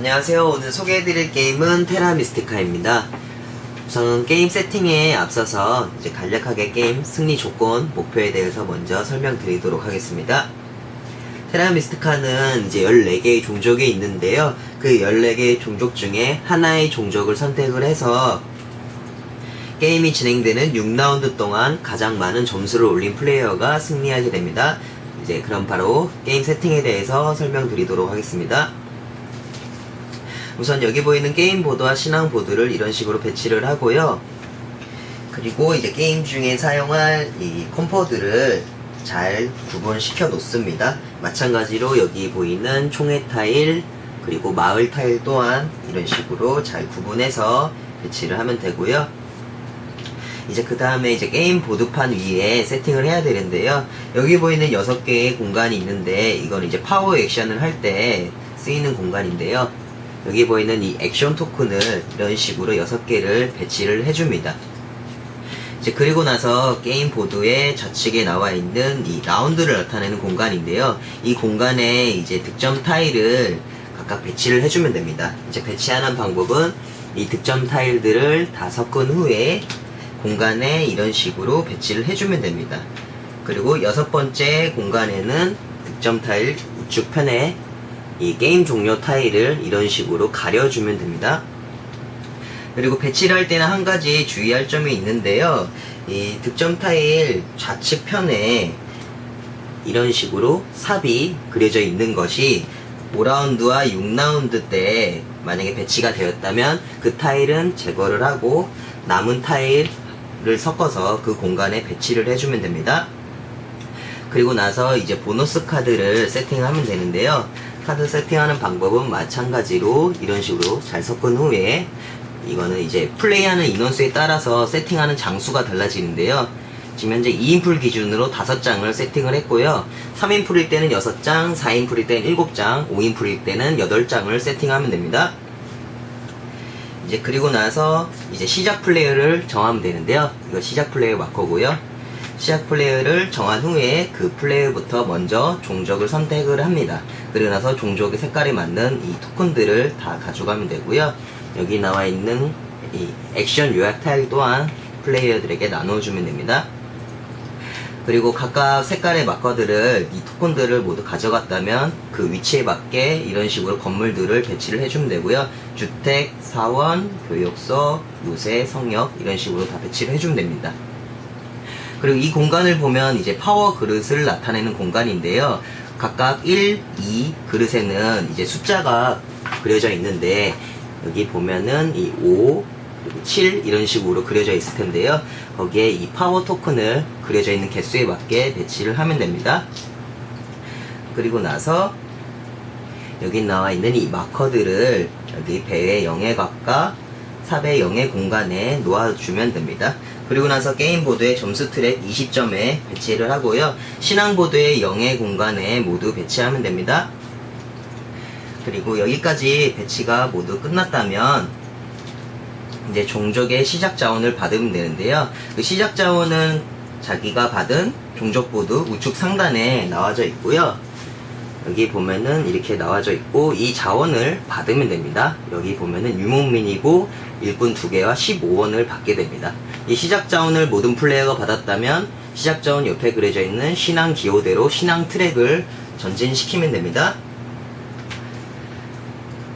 안녕하세요. 오늘 소개해드릴 게임은 테라미스티카입니다. 우선 게임 세팅에 앞서서 이제 간략하게 게임 승리 조건, 목표에 대해서 먼저 설명드리도록 하겠습니다. 테라미스티카는 이제 14개의 종족이 있는데요. 그 14개의 종족 중에 하나의 종족을 선택을 해서 게임이 진행되는 6라운드 동안 가장 많은 점수를 올린 플레이어가 승리하게 됩니다. 이제 그럼 바로 게임 세팅에 대해서 설명드리도록 하겠습니다. 우선 여기 보이는 게임 보드와 신앙 보드를 이런 식으로 배치를 하고요. 그리고 이제 게임 중에 사용할 이 컴포드를 잘 구분시켜 놓습니다. 마찬가지로 여기 보이는 총회 타일 그리고 마을 타일 또한 이런 식으로 잘 구분해서 배치를 하면 되고요. 이제 그 다음에 이제 게임 보드판 위에 세팅을 해야 되는데요. 여기 보이는 6개의 공간이 있는데 이건 이제 파워 액션을 할 때 쓰이는 공간인데요. 여기 보이는 이 액션 토큰을 이런 식으로 6개를 배치를 해줍니다. 이제 그리고 나서 게임 보드의 좌측에 나와 있는 이 라운드를 나타내는 공간인데요. 이 공간에 이제 득점 타일을 각각 배치를 해주면 됩니다. 이제 배치하는 방법은 이 득점 타일들을 다 섞은 후에 공간에 이런 식으로 배치를 해주면 됩니다. 그리고 여섯 번째 공간에는 득점 타일 우측 편에 이 게임 종료 타일을 이런 식으로 가려주면 됩니다. 그리고 배치를 할 때는 한 가지 주의할 점이 있는데요. 이 득점 타일 좌측 편에 이런 식으로 삽이 그려져 있는 것이 5라운드와 6라운드 때 만약에 배치가 되었다면 그 타일은 제거를 하고 남은 타일을 섞어서 그 공간에 배치를 해주면 됩니다. 그리고 나서 이제 보너스 카드를 세팅하면 되는데요. 카드 세팅하는 방법은 마찬가지로 이런 식으로 잘 섞은 후에 이거는 이제 플레이하는 인원수에 따라서 세팅하는 장수가 달라지는데요. 지금 현재 2인풀 기준으로 5장을 세팅을 했고요. 3인풀일 때는 6장, 4인풀일 때는 7장, 5인풀일 때는 8장을 세팅하면 됩니다. 이제 그리고 나서 이제 시작 플레이어를 정하면 되는데요. 이거 시작 플레이어 마커고요. 시작 플레이어를 정한 후에 그 플레이어부터 먼저 종족을 선택을 합니다. 그리고 나서 종족의 색깔에 맞는 이 토큰들을 다 가져가면 되고요. 여기 나와 있는 이 액션 요약 타일 또한 플레이어들에게 나눠주면 됩니다. 그리고 각각 색깔의 마커들을 이 토큰들을 모두 가져갔다면 그 위치에 맞게 이런 식으로 건물들을 배치를 해주면 되고요. 주택, 사원, 교육소, 요새, 성역 이런 식으로 다 배치를 해주면 됩니다. 그리고 이 공간을 보면 이제 파워 그릇을 나타내는 공간인데요. 각각 1, 2 그릇에는 이제 숫자가 그려져 있는데 여기 보면은 이 5, 그리고 7 이런 식으로 그려져 있을 텐데요. 거기에 이 파워 토큰을 그려져 있는 개수에 맞게 배치를 하면 됩니다. 그리고 나서 여기 나와 있는 이 마커들을 여기 배의 영해각과 삽의 영해 공간에 놓아주면 됩니다. 그리고 나서 게임 보드의 점수 트랙 20점에 배치를 하고요. 신앙 보드의 영해 공간에 모두 배치하면 됩니다. 그리고 여기까지 배치가 모두 끝났다면 이제 종족의 시작 자원을 받으면 되는데요. 그 시작 자원은 자기가 받은 종족 보드 우측 상단에 나와져 있고요. 여기 보면은 이렇게 나와져 있고 이 자원을 받으면 됩니다. 여기 보면은 유목민이고 일꾼 2개와 15원을 받게 됩니다. 이 시작 자원을 모든 플레이어가 받았다면 시작 자원 옆에 그려져 있는 신앙 기호대로 신앙 트랙을 전진시키면 됩니다.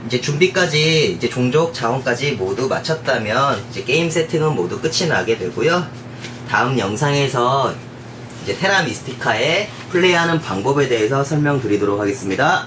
이제 준비까지 이제 종족 자원까지 모두 마쳤다면 이제 게임 세팅은 모두 끝이 나게 되고요. 다음 영상에서 이제 테라 미스티카의 플레이하는 방법에 대해서 설명드리도록 하겠습니다.